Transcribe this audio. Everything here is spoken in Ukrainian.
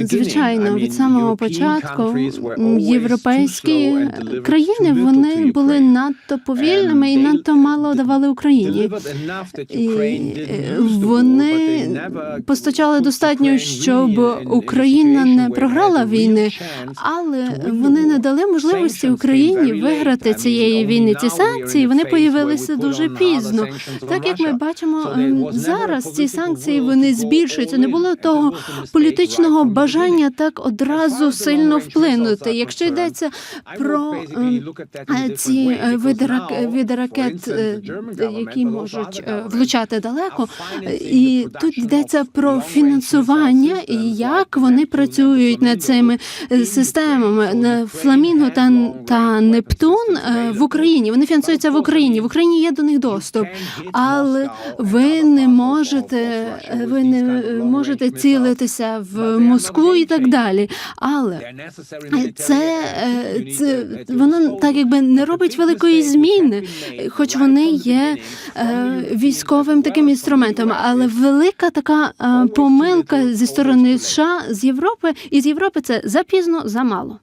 Звичайно, від самого початку європейські країни вони були надто повільними і надто мало давали Україні. І е, вони постачали достатньо, щоб Україна не програла війни, але вони не дали можливості Україні виграти цієї війни. Ці санкції вони появилися дуже пізно. Так як ми бачимо ем, зараз, ці санкції вони збільшуються. Не було того політичного бажання так одразу сильно вплинути. Якщо йдеться про е, ці е, види ракет, е, які можуть влучати далеко, і тут йдеться про фінансування і як вони працюють над цими системами на Фламінго та, та Нептун в Україні. Вони фінансуються в Україні. В Україні є до них доступ, але ви не можете, ви не можете цілитися в Москву і так далі. Але це, е, це воно так якби не робить великої зміни, хоч вони є е, військовим таким інструментом. Але велика така е, помилка зі сторони США з Європи і з Європи це запізно замало.